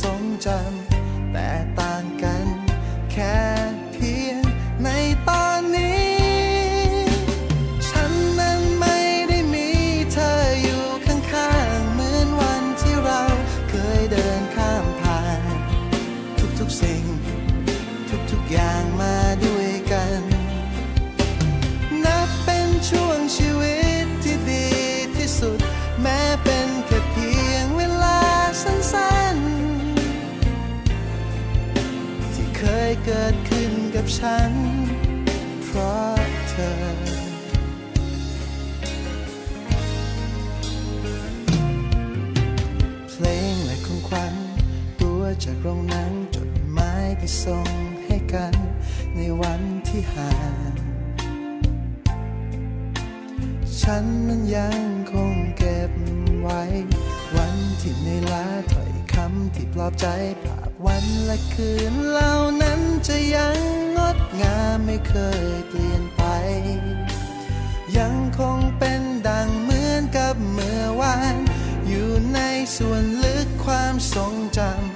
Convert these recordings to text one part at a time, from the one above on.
ทรงจำแต่ต่า เกิดขึ้นกับฉัน เพราะเธอเพลงและของขวัญตัวจากโรงนังจดหมายที่ส่งให้กันในวันที่ห่างฉันนั้นยังคงเก็บไว้ วันที่ในอยล้าถ้อยคำที่ปลอบใจภาพวันและคืนเล่า ความทรงจำ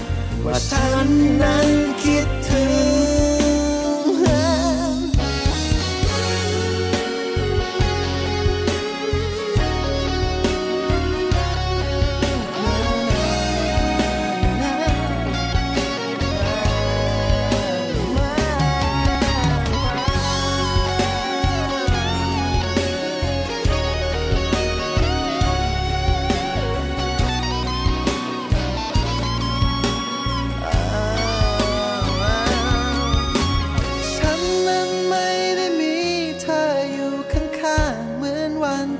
ว่าฉันนั้นคิดถึง